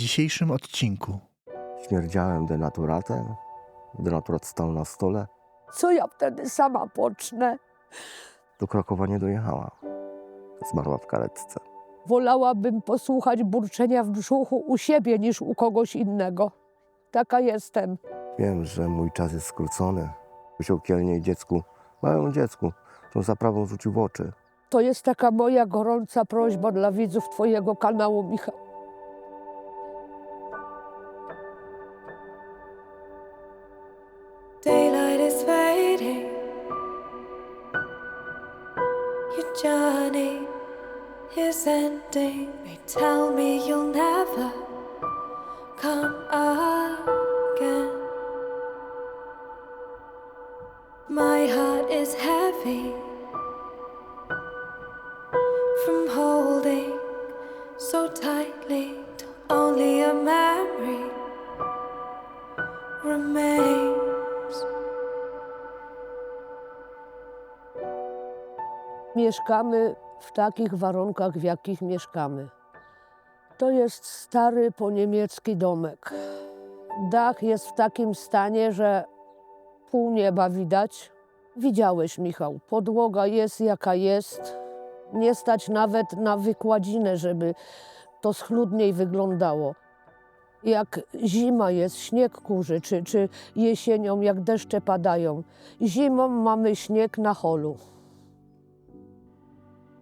dzisiejszym odcinku. Śmierdziałem denaturatem. Denaturat stał na stole. Co ja wtedy sama pocznę? Do Krakowa nie dojechała. Zmarła w karetce. Wolałabym posłuchać burczenia w brzuchu u siebie niż u kogoś innego. Taka jestem. Wiem, że mój czas jest skrócony. Musiał kielniej dziecku, małemu dziecku, tą zaprawą rzucił w oczy. To jest taka moja gorąca prośba dla widzów Twojego kanału, Michał. Your journey is ending. They tell me you'll never come again. My heart is heavy Mieszkamy w takich warunkach, w jakich mieszkamy. To jest stary poniemiecki domek. Dach jest w takim stanie, że pół nieba widać. Widziałeś, Michał, podłoga jest jaka jest. Nie stać nawet na wykładzinę, żeby to schludniej wyglądało. Jak zima jest, śnieg kurzy, czy, czy jesienią, jak deszcze padają. Zimą mamy śnieg na holu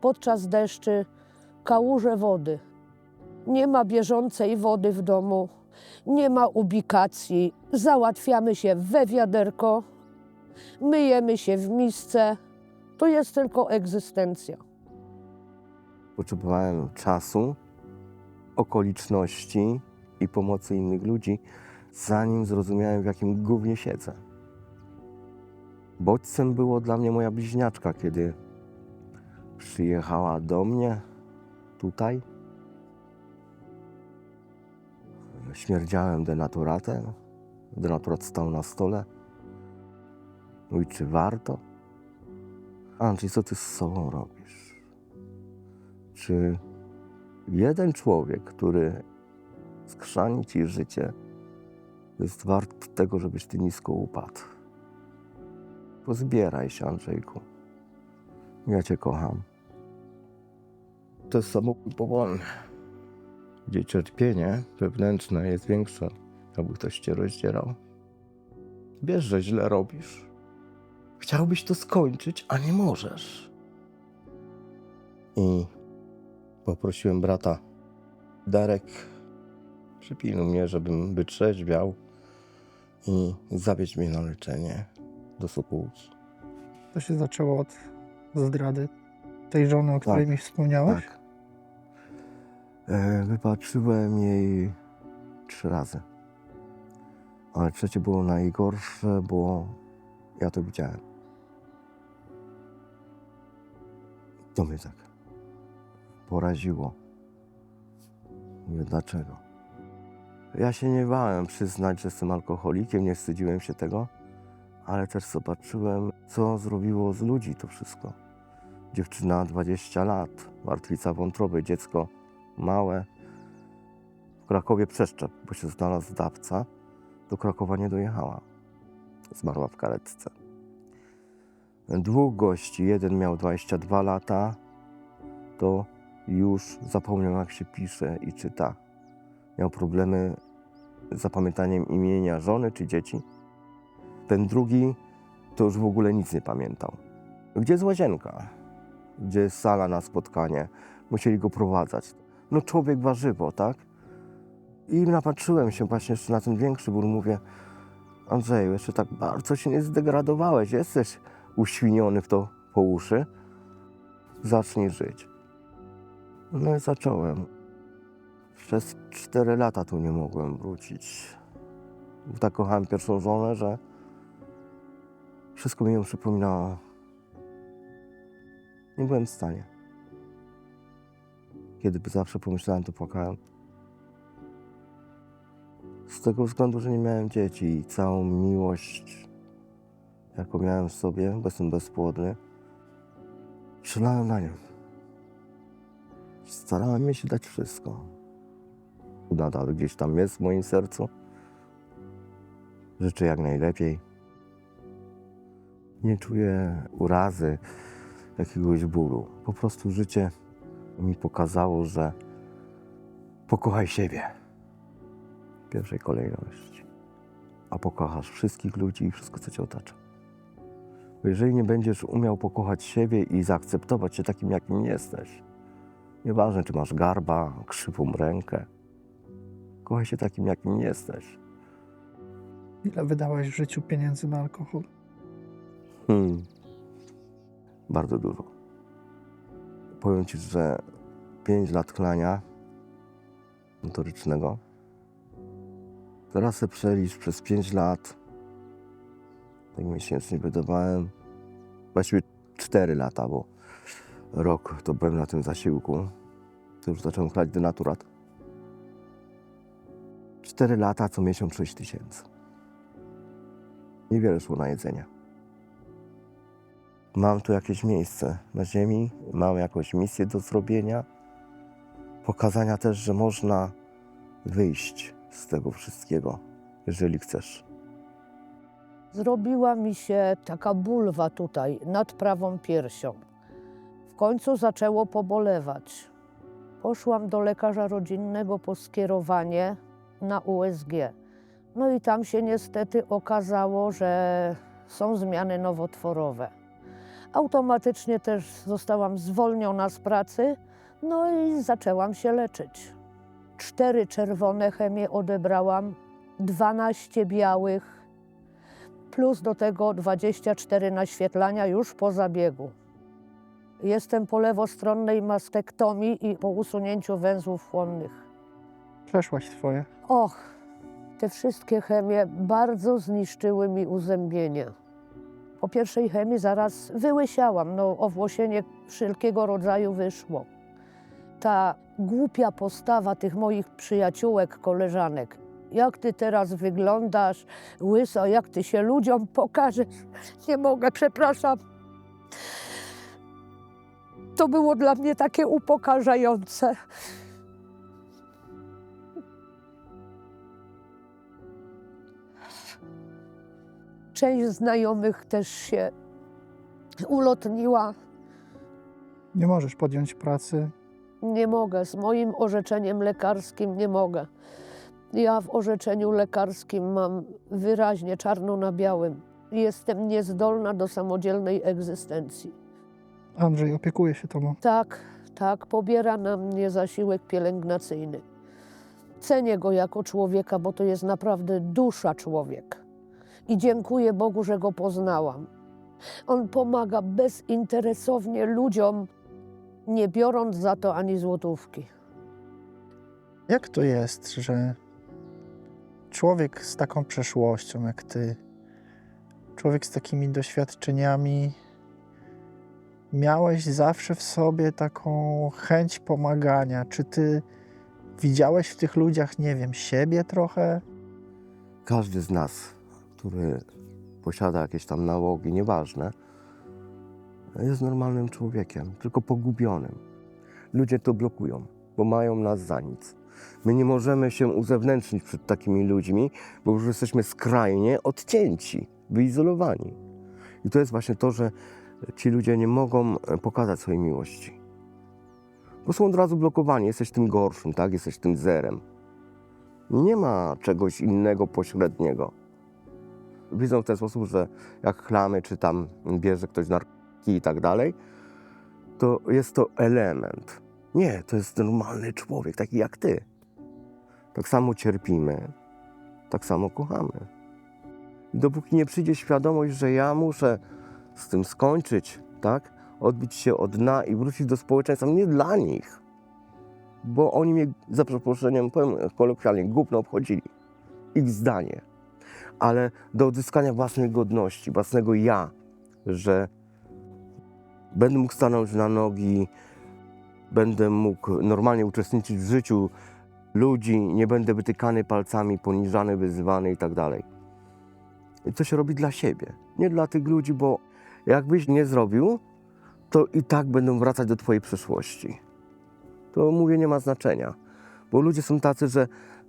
podczas deszczy kałuże wody. Nie ma bieżącej wody w domu, nie ma ubikacji. Załatwiamy się we wiaderko, myjemy się w misce. To jest tylko egzystencja. Potrzebowałem czasu, okoliczności i pomocy innych ludzi, zanim zrozumiałem, w jakim gównie siedzę. Bodźcem było dla mnie moja bliźniaczka, kiedy przyjechała do mnie tutaj. Śmierdziałem denaturatem. Denaturat stał na stole. Mówi, czy warto? Andrzej, co ty z sobą robisz? Czy jeden człowiek, który skrzani ci życie, jest wart tego, żebyś ty nisko upadł? Pozbieraj się, Andrzejku. Ja cię kocham. To jest samobój powolny, gdzie cierpienie wewnętrzne jest większe, aby ktoś cię rozdzierał. Wiesz, że źle robisz. Chciałbyś to skończyć, a nie możesz. I poprosiłem brata, Darek, przypilnuj mnie, żebym wytrzeźwiał i zawieź mnie na leczenie do Sokółki. To się zaczęło od zdrady tej żony, o której Tak, mi wspomniałeś. Tak. E, wypatrzyłem jej trzy razy. Ale trzecie było najgorsze, bo ja to widziałem. To mnie tak poraziło. Mówię, dlaczego? Ja się nie bałem przyznać, że jestem alkoholikiem, nie wstydziłem się tego, ale też zobaczyłem, co zrobiło z ludzi to wszystko. Dziewczyna 20 lat, martwica wątroby, dziecko małe. W Krakowie przeszczep, bo się znalazł dawca. Do Krakowa nie dojechała. Zmarła w karetce. Dwóch gości, jeden miał 22 lata, to już zapomniał jak się pisze i czyta. Miał problemy z zapamiętaniem imienia żony czy dzieci. Ten drugi to już w ogóle nic nie pamiętał. Gdzie jest łazienka? Gdzie jest sala na spotkanie? Musieli go prowadzać. No człowiek warzywo, tak? I napatrzyłem się właśnie jeszcze na ten większy ból. Mówię, Andrzeju, jeszcze tak bardzo się nie zdegradowałeś. Jesteś uświniony w to po uszy. Zacznij żyć. No i zacząłem. Przez cztery lata tu nie mogłem wrócić. Tak kochałem pierwszą żonę, że wszystko mi ją przypominało. Nie byłem w stanie. Kiedy zawsze pomyślałem, to płakałem. Z tego względu, że nie miałem dzieci i całą miłość, jaką miałem w sobie, bo jestem bezpłodny, przelałem na nią. Starałem się dać wszystko. nadal gdzieś tam jest w moim sercu. Życzę jak najlepiej. Nie czuję urazy, jakiegoś bólu. Po prostu życie mi pokazało, że pokochaj siebie w pierwszej kolejności, a pokochasz wszystkich ludzi i wszystko, co cię otacza. Bo jeżeli nie będziesz umiał pokochać siebie i zaakceptować się takim, jakim jesteś, nieważne, czy masz garba, krzywą rękę, kochaj się takim, jakim jesteś. Ile wydałeś w życiu pieniędzy na alkohol? Hmm. Bardzo dużo. Powiem Ci, że 5 lat chlania motorycznego. Teraz se przelicz przez 5 lat. Tak miesięcznie wydawałem. Właściwie 4 lata, bo rok to byłem na tym zasiłku. To już zacząłem chlać denaturat. 4 lata, co miesiąc 6 tysięcy. Niewiele szło na jedzenie. Mam tu jakieś miejsce na ziemi, mam jakąś misję do zrobienia. Pokazania też, że można wyjść z tego wszystkiego, jeżeli chcesz. Zrobiła mi się taka bulwa tutaj, nad prawą piersią. W końcu zaczęło pobolewać. Poszłam do lekarza rodzinnego po skierowanie na USG. No i tam się niestety okazało, że są zmiany nowotworowe. Automatycznie też zostałam zwolniona z pracy, no i zaczęłam się leczyć. Cztery czerwone chemie odebrałam, 12 białych, plus do tego 24 naświetlania już po zabiegu. Jestem po lewostronnej mastektomii i po usunięciu węzłów chłonnych. Przeszłaś twoje. Och, te wszystkie chemie bardzo zniszczyły mi uzębienie. Po pierwszej chemii zaraz wyłysiałam, no owłosienie wszelkiego rodzaju wyszło. Ta głupia postawa tych moich przyjaciółek, koleżanek. Jak ty teraz wyglądasz, łysa, jak ty się ludziom pokażesz. Nie mogę, przepraszam. To było dla mnie takie upokarzające. Część znajomych też się ulotniła. Nie możesz podjąć pracy. Nie mogę, z moim orzeczeniem lekarskim nie mogę. Ja w orzeczeniu lekarskim mam wyraźnie czarno na białym. Jestem niezdolna do samodzielnej egzystencji. Andrzej opiekuje się tobą. Tak, tak, pobiera na mnie zasiłek pielęgnacyjny. Cenię go jako człowieka, bo to jest naprawdę dusza człowiek. I dziękuję Bogu, że go poznałam. On pomaga bezinteresownie ludziom, nie biorąc za to ani złotówki. Jak to jest, że człowiek z taką przeszłością jak ty, człowiek z takimi doświadczeniami, miałeś zawsze w sobie taką chęć pomagania? Czy ty widziałeś w tych ludziach, nie wiem, siebie trochę? Każdy z nas, który posiada jakieś tam nałogi, nieważne, jest normalnym człowiekiem, tylko pogubionym. Ludzie to blokują, bo mają nas za nic. My nie możemy się uzewnętrznić przed takimi ludźmi, bo już jesteśmy skrajnie odcięci, wyizolowani. I to jest właśnie to, że ci ludzie nie mogą e, pokazać swojej miłości. Bo są od razu blokowani, jesteś tym gorszym, tak? Jesteś tym zerem. Nie ma czegoś innego pośredniego. Widzą w ten sposób, że jak chlamy, czy tam bierze ktoś narkotyki i tak dalej, to jest to element. Nie, to jest normalny człowiek, taki jak ty. Tak samo cierpimy, tak samo kochamy. I dopóki nie przyjdzie świadomość, że ja muszę z tym skończyć, tak? Odbić się od dna i wrócić do społeczeństwa nie dla nich, bo oni mnie, za przeproszeniem, powiem kolokwialnie, gówno obchodzili. Ich zdanie. Ale do odzyskania własnej godności, własnego ja, że będę mógł stanąć na nogi, będę mógł normalnie uczestniczyć w życiu ludzi, nie będę wytykany palcami, poniżany, wyzywany i tak. I to się robi dla siebie, nie dla tych ludzi, bo jakbyś nie zrobił, to i tak będą wracać do twojej przeszłości. To mówię, nie ma znaczenia, Bo ludzie są tacy, że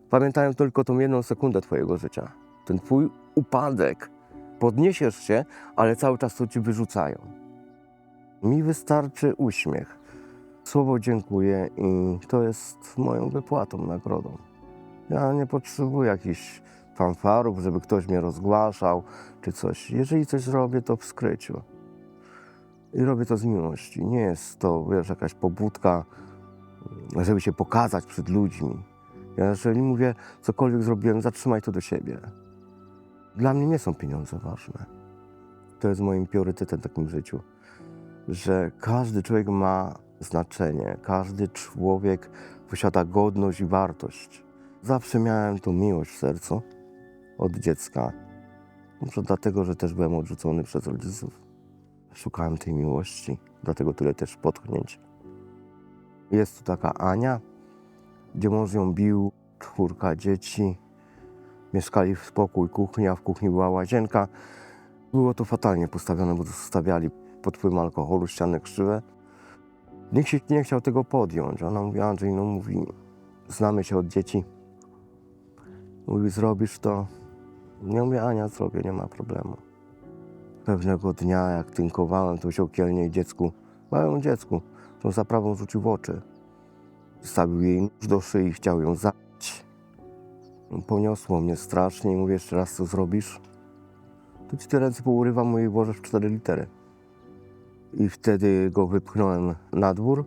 pamiętają tylko tą jedną sekundę twojego życia. Ten twój upadek. Podniesiesz się, ale cały czas to ci wyrzucają. Mi wystarczy uśmiech. Słowo dziękuję i to jest moją wypłatą, nagrodą. Ja nie potrzebuję jakichś fanfarów, żeby ktoś mnie rozgłaszał czy coś. Jeżeli coś robię, to w skryciu. I robię to z miłości. Nie jest to, wiesz, jakaś pobudka, żeby się pokazać przed ludźmi. Ja jeżeli mówię, cokolwiek zrobiłem, zatrzymaj to do siebie. Dla mnie nie są pieniądze ważne. To jest moim priorytetem w takim życiu, że każdy człowiek ma znaczenie, każdy człowiek posiada godność i wartość. Zawsze miałem tą miłość w sercu od dziecka. Może dlatego, że też byłem odrzucony przez rodziców. Szukałem tej miłości, dlatego tyle też potknięć. Jest tu taka Ania, gdzie mąż ją bił, czwórka dzieci. Mieszkali w spokój, kuchnia, w kuchni była łazienka. Było to fatalnie postawione, bo zostawiali pod wpływem alkoholu ściany krzywe. Nikt się nie chciał tego podjąć. Ona mówi, Andrzej, no mówi, znamy się od dzieci. Mówi, zrobisz to? Nie mówię, Ania, zrobię, nie ma problemu. Pewnego dnia, jak tynkowałem tą siokielnię dziecku, małemu dziecku, tą zaprawą rzucił w oczy. Stawił jej nóż do szyi, chciał ją zabić. Poniosło mnie strasznie i mówię, jeszcze raz co zrobisz? To ci te ręce pourywam i włożę w cztery litery. I wtedy go wypchnąłem na dwór.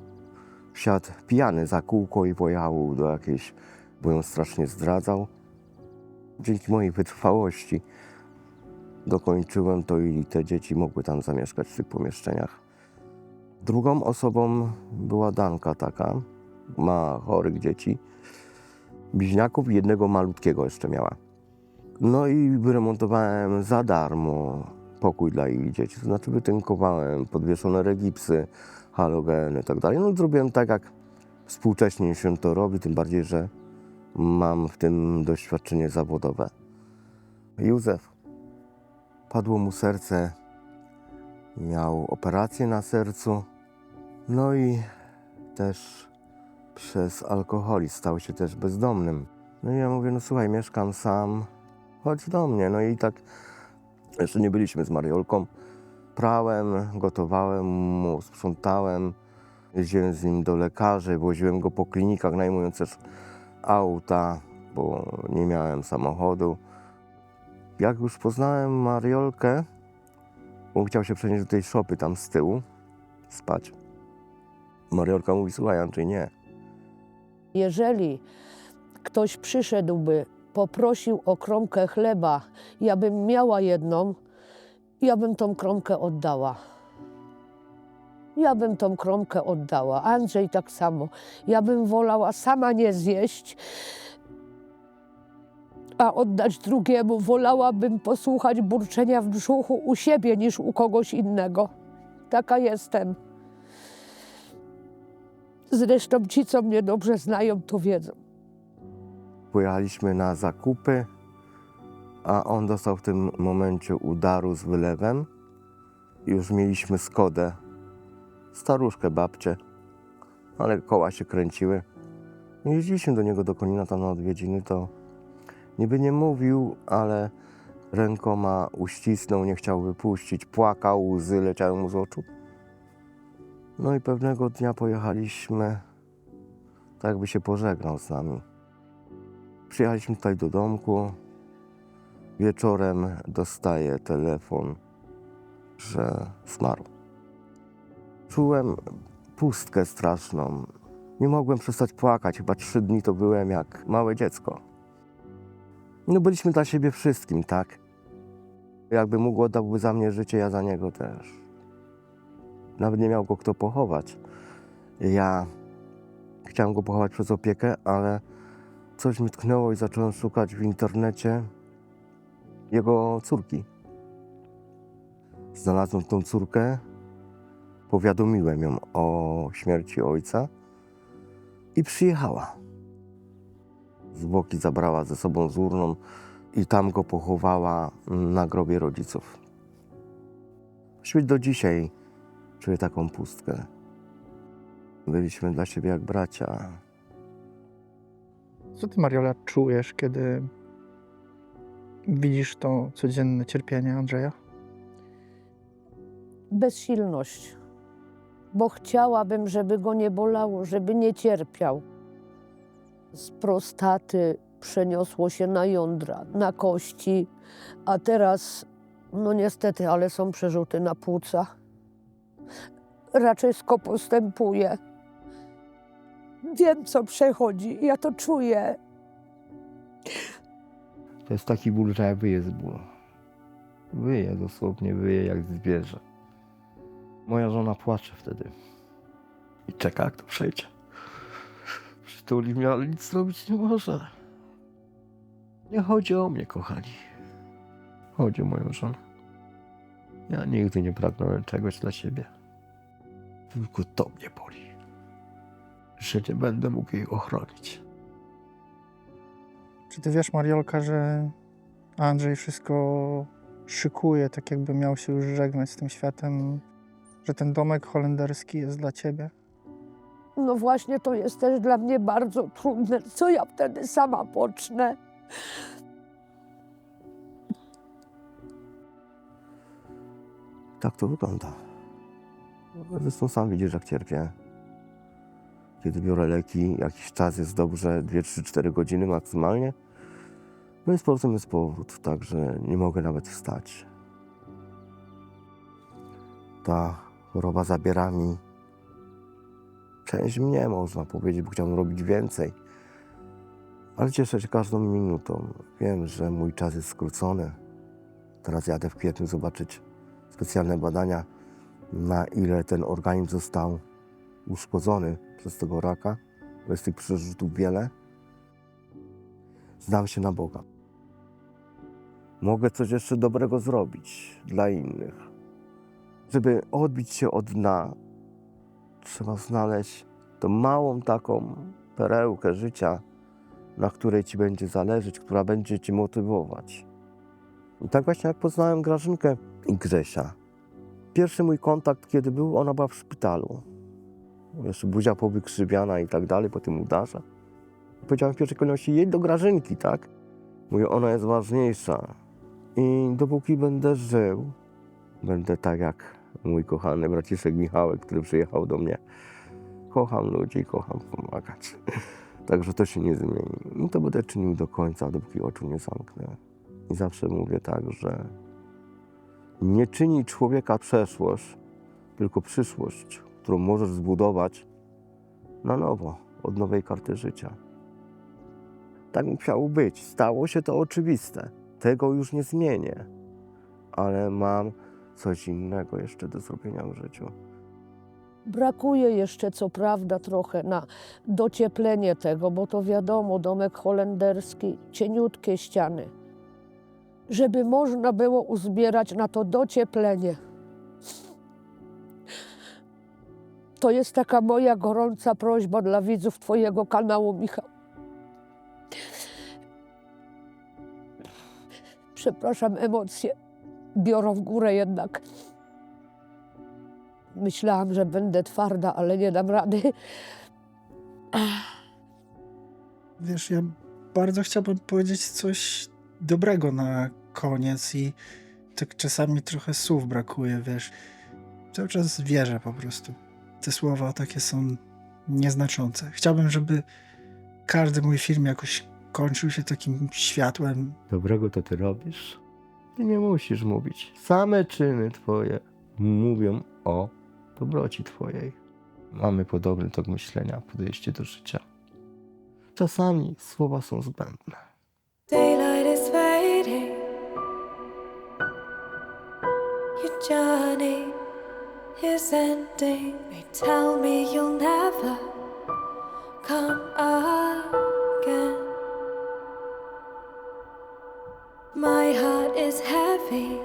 Wsiadł pijany za kółko i pojechał do jakiejś, bo ją strasznie zdradzał. Dzięki mojej wytrwałości dokończyłem to i te dzieci mogły tam zamieszkać w tych pomieszczeniach. Drugą osobą była Danka taka, ma chorych dzieci, bliźniaków jednego malutkiego jeszcze miała. No i wyremontowałem za darmo pokój dla ich dzieci, to znaczy wytynkowałem podwieszone regipsy, halogeny i tak dalej. No zrobiłem tak, jak współcześnie się to robi, tym bardziej, że mam w tym doświadczenie zawodowe. Józef, padło mu serce, miał operację na sercu, no i też przez alkoholizm stał się też bezdomnym. No i ja mówię, no słuchaj, mieszkam sam, chodź do mnie. No i tak, jeszcze nie byliśmy z Mariolką, prałem, gotowałem mu, sprzątałem, jeździłem z nim do lekarzy, woziłem go po klinikach, najmując też auta, bo nie miałem samochodu. Jak już poznałem Mariolkę, on chciał się przenieść do tej szopy tam z tyłu, spać. Mariolka mówi, słuchaj Andrzej, nie. Jeżeli ktoś przyszedłby, poprosił o kromkę chleba, ja bym miała jedną, ja bym tą kromkę oddała. Ja bym tą kromkę oddała. Andrzej tak samo. Ja bym wolała sama nie zjeść, a oddać drugiemu. Wolałabym posłuchać burczenia w brzuchu u siebie niż u kogoś innego. Taka jestem. Zresztą ci, co mnie dobrze znają, to wiedzą. Pojechaliśmy na zakupy, a on dostał w tym momencie udaru z wylewem. Już mieliśmy Skodę, staruszkę babcię, ale koła się kręciły. Jeździliśmy do niego do Konina tam na odwiedziny, to niby nie mówił, ale rękoma uścisnął, nie chciał wypuścić, płakał, łzy leciały mu z oczu. No i pewnego dnia pojechaliśmy, tak jakby się pożegnał z nami. Przyjechaliśmy tutaj do domku. Wieczorem dostaję telefon, że zmarł. Czułem pustkę straszną. Nie mogłem przestać płakać. Chyba trzy dni to byłem jak małe dziecko. No byliśmy dla siebie wszystkim, tak? Jakby mógł, oddałby za mnie życie, ja za niego też. Nawet nie miał go kto pochować. Ja chciałem go pochować przez opiekę, ale coś mi tknęło i zacząłem szukać w internecie jego córki. Znalazłem tą córkę, powiadomiłem ją o śmierci ojca i przyjechała. Zwłoki zabrała ze sobą z urną i tam go pochowała na grobie rodziców. Właściwie do dzisiaj czuję taką pustkę. Byliśmy dla siebie jak bracia. Co ty, Mariola, czujesz, kiedy widzisz to codzienne cierpienie Andrzeja? Bezsilność. Bo chciałabym, żeby go nie bolało, żeby nie cierpiał. Z prostaty przeniosło się na jądra, na kości, a teraz, no niestety, ale są przerzuty na płuca. Raczej postępuje. Wiem, co przechodzi, ja to czuję. To jest taki ból, że ja wyję z bólu. Wyję, dosłownie wyję jak zwierzę. Moja żona płacze wtedy. I czeka, jak to przejdzie. Przytuli mnie, ale nic zrobić nie może. Nie chodzi o mnie, kochani. Chodzi o moją żonę. Ja nigdy nie pragnąłem czegoś dla siebie. Tylko to mnie boli. Że nie będę mógł jej ochronić. Czy ty wiesz, Mariolka, że Andrzej wszystko szykuje, tak jakby miał się już żegnać z tym światem, że ten domek holenderski jest dla ciebie? No właśnie to jest też dla mnie bardzo trudne. Co ja wtedy sama pocznę? Tak to wygląda. Zresztą sam widzisz, jak cierpię. Kiedy biorę leki, jakiś czas jest dobrze, 2, 3, 4 godziny maksymalnie. No i z powrotem jest powrót, także nie mogę nawet wstać. Ta choroba zabiera mi część mnie, można powiedzieć, bo chciałbym robić więcej. Ale cieszę się każdą minutą. Wiem, że mój czas jest skrócony. Teraz jadę w kwietniu zobaczyć specjalne badania, na ile ten organizm został uszkodzony przez tego raka. Bo jest tych przerzutów wiele. Zdam się na Boga. Mogę coś jeszcze dobrego zrobić dla innych. Żeby odbić się od dna, trzeba znaleźć tą małą taką perełkę życia, na której ci będzie zależeć, która będzie ci motywować. I tak właśnie jak poznałem Grażynkę i Grzesia. Pierwszy mój kontakt, kiedy był, ona była w szpitalu. Jeszcze buzia powykrzywiana i tak dalej po tym udarze. Powiedziałem w pierwszej kolejności, jedź do Grażynki, tak? Mówię, ona jest ważniejsza. I dopóki będę żył, będę tak jak mój kochany braciszek Michałek, który przyjechał do mnie. Kocham ludzi i kocham pomagać. Także to się nie zmieni. I to będę czynił do końca, dopóki oczu nie zamknę. I zawsze mówię tak, że nie czyni człowieka przeszłość, tylko przyszłość, którą możesz zbudować na nowo, od nowej karty życia. Tak musiało być. Stało się to oczywiste. Tego już nie zmienię. Ale mam coś innego jeszcze do zrobienia w życiu. Brakuje jeszcze, co prawda, trochę na docieplenie tego, bo to wiadomo, domek holenderski, cieniutkie ściany. Żeby można było uzbierać na to docieplenie. To jest taka moja gorąca prośba dla widzów Twojego kanału, Michał. Przepraszam, emocje biorą w górę jednak. Myślałam, że będę twarda, ale nie dam rady. Wiesz, ja bardzo chciałbym powiedzieć coś dobrego na koniec i tak czasami trochę słów brakuje, wiesz. Cały czas wierzę po prostu. Te słowa takie są nieznaczące. Chciałbym, żeby każdy mój film jakoś kończył się takim światłem. Dobrego to ty robisz? Ty nie musisz mówić. Same czyny twoje mówią o dobroci twojej. Mamy podobny tok myślenia, podejście do życia. Czasami słowa są zbędne. Your journey is ending. They tell me you'll never come again. My heart is heavy